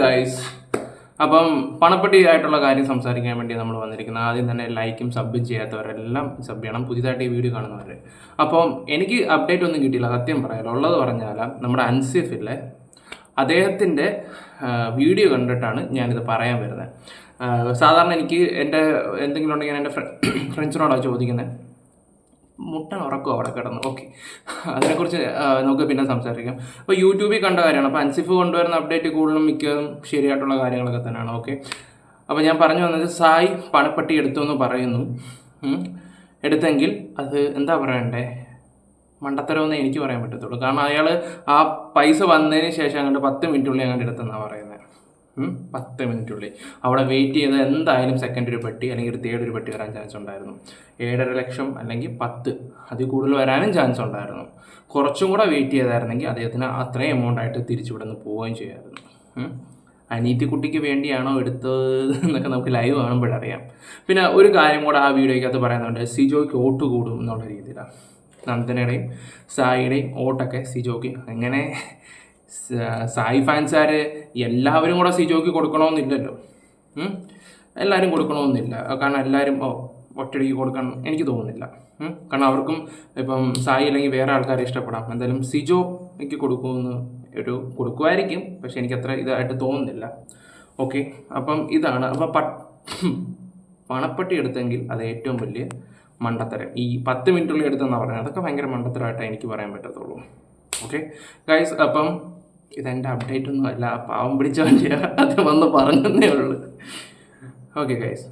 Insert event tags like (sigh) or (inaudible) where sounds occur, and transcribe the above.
Guys അപ്പം പണപ്പെട്ടി ആയിട്ടുള്ള കാര്യം സംസാരിക്കാൻ വേണ്ടി നമ്മൾ വന്നിരിക്കുന്നത്. ആദ്യം തന്നെ ലൈക്കും സബും ചെയ്യാത്തവരെല്ലാം സബ് ചെയ്യണം. പുതിയതായിട്ട് ഈ വീഡിയോ കാണുന്നവർ അപ്പം എനിക്ക് അപ്ഡേറ്റ് ഒന്നും കിട്ടിയില്ല. സത്യം പറയാലോ. ഉള്ളത് പറഞ്ഞാൽ നമ്മുടെ അൻസിഫിലെ അദ്ദേഹത്തിന്റെ വീഡിയോ കണ്ടിട്ടാണ് ഞാനിത് പറയാൻ വരുന്നത്. സാധാരണ എനിക്ക് എന്റെ എന്തെങ്കിലും ഉണ്ടെങ്കിൽ എന്റെ ഫ്രണ്ട്സിനോടാണ് (coughs) ചോദിക്കുന്നത് മുട്ടൻ ഉറക്കും അവിടെ കിടന്നു. ഓക്കെ അതിനെക്കുറിച്ച് നമുക്ക് പിന്നെ സംസാരിക്കാം. അപ്പോൾ യൂട്യൂബിൽ കണ്ട കാര്യമാണ്. അപ്പോൾ അൻസിഫ് കൊണ്ടുവരുന്ന അപ്ഡേറ്റ് കൂടുതലും മിക്കതും ശരിയായിട്ടുള്ള കാര്യങ്ങളൊക്കെ തന്നെയാണ്. ഓക്കെ അപ്പോൾ ഞാൻ പറഞ്ഞു വന്നത് സായി പണപ്പെട്ടി എടുത്തു എന്ന് പറയുന്നു എടുത്തെങ്കിൽ അത് എന്താ പറയണ്ടേ? മണ്ടത്തരമെന്ന് എനിക്ക് പറയാൻ പറ്റത്തുള്ളൂ. കാരണം അയാൾ ആ പൈസ വന്നതിന് ശേഷം അങ്ങോട്ട് പത്ത് മിനിറ്റുള്ളിൽ അങ്ങോട്ട് എടുത്തെന്നാണ് പറയുന്നത് പത്ത് മിനിറ്റുള്ളിൽ അവിടെ വെയിറ്റ് ചെയ്ത് എന്തായാലും സെക്കൻഡ് ഒരു പെട്ടി അല്ലെങ്കിൽ ഒരു തേർഡ് ഒരു പെട്ടി വരാൻ ചാൻസ് ഉണ്ടായിരുന്നു. ഏഴര ലക്ഷം അല്ലെങ്കിൽ പത്ത് അതിൽ കൂടുതൽ വരാനും ചാൻസ് ഉണ്ടായിരുന്നു. കുറച്ചും കൂടെ വെയിറ്റ് ചെയ്തായിരുന്നെങ്കിൽ അദ്ദേഹത്തിന് അത്രയും എമൗണ്ട് ആയിട്ട് തിരിച്ചു ഇവിടെ നിന്ന് പോവുകയും ചെയ്യാമായിരുന്നു അനീതിക്കുട്ടിക്ക് അനീതി കുട്ടിക്ക് വേണ്ടിയാണോ എടുത്തത് എന്നൊക്കെ നമുക്ക് ലൈവ് കാണുമ്പോഴറിയാം പിന്നെ ഒരു കാര്യം കൂടെ ആ വീഡിയോയ്ക്കകത്ത് പറയുന്നുണ്ട് സിജോയ്ക്ക് ഓട്ട് കൂടും എന്നുള്ള രീതിയിലാണ്. നന്ദനയുടെയും സായിയുടെയും ഓട്ടൊക്കെ സിജോയ്ക്ക് എങ്ങനെ സായി ഫാൻസാർ എല്ലാവരും കൂടെ സിജോക്ക് കൊടുക്കണമെന്നില്ലല്ലോ എല്ലാവരും കൊടുക്കണമെന്നില്ല കാരണം എല്ലാവരും ഒറ്റടിക്ക് കൊടുക്കണം എനിക്ക് തോന്നുന്നില്ല? കാരണം അവർക്കും ഇപ്പം സായി അല്ലെങ്കിൽ വേറെ ആൾക്കാരെ ഇഷ്ടപ്പെടാം. എന്തായാലും സിജോ എനിക്ക് കൊടുക്കുമെന്ന് ഒരു കൊടുക്കുമായിരിക്കും. പക്ഷെ എനിക്ക് അത്ര ഇതായിട്ട് തോന്നുന്നില്ല. ഓക്കെ. അപ്പം ഇതാണ്. അപ്പം പ പണപ്പെട്ടി എടുത്തെങ്കിൽ അത് ഏറ്റവും വലിയ മണ്ടത്തരം. ഈ പത്ത് മിനിറ്റുള്ളിൽ എടുത്തെന്നാണ് പറഞ്ഞത് അതൊക്കെ ഭയങ്കര മണ്ടത്തരമായിട്ടേ എനിക്ക് പറയാൻ പറ്റത്തുള്ളൂ. ഓക്കെ. ഗൈസ് അപ്പം ഇതെന്റെ അപ്ഡേറ്റ് ഒന്നും അല്ല പാവം പിടിച്ച വണ്ടിയാണ് അത് വന്ന് പറഞ്ഞതേ ഉള്ളൂ. Okay guys